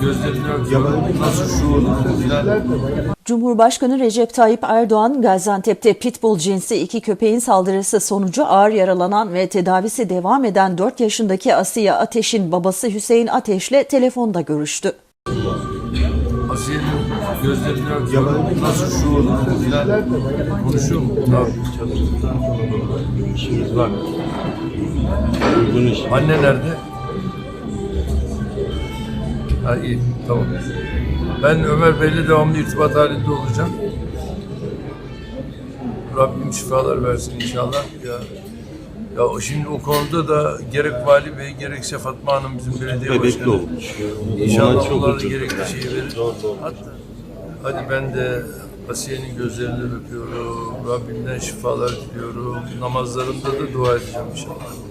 Gözlerini. Nasıl şuurlu. Cumhurbaşkanı Recep Tayyip Erdoğan, Gaziantep'te pitbull cinsi iki köpeğin saldırısı sonucu ağır yaralanan ve tedavisi devam eden 4 yaşındaki Asiye Ateş'in babası Hüseyin Ateş'le telefonda görüştü. Asiye'nin gözlerini öpüyorum. Nasıl şuurlu filan. Konuşuyor mu? Tabii. İşimiz var. Uygun iş. Anne nerede? Ha iyi, tamam. Ben Ömer Bey'le devamlı irtibat halinde olacağım. Rabbim şifalar versin inşallah. Ya ya şimdi o konuda da gerek Vali Bey gerekse Fatma Hanım bizim belediye Bebekli başkanı. olmuş. İnşallah çok onlar da gerekli şeyi verir. Hatta hadi ben de Asiye'nin gözlerinden öpüyorum. Rabbimden şifalar diliyorum. Namazlarımda da dua edeceğim inşallah.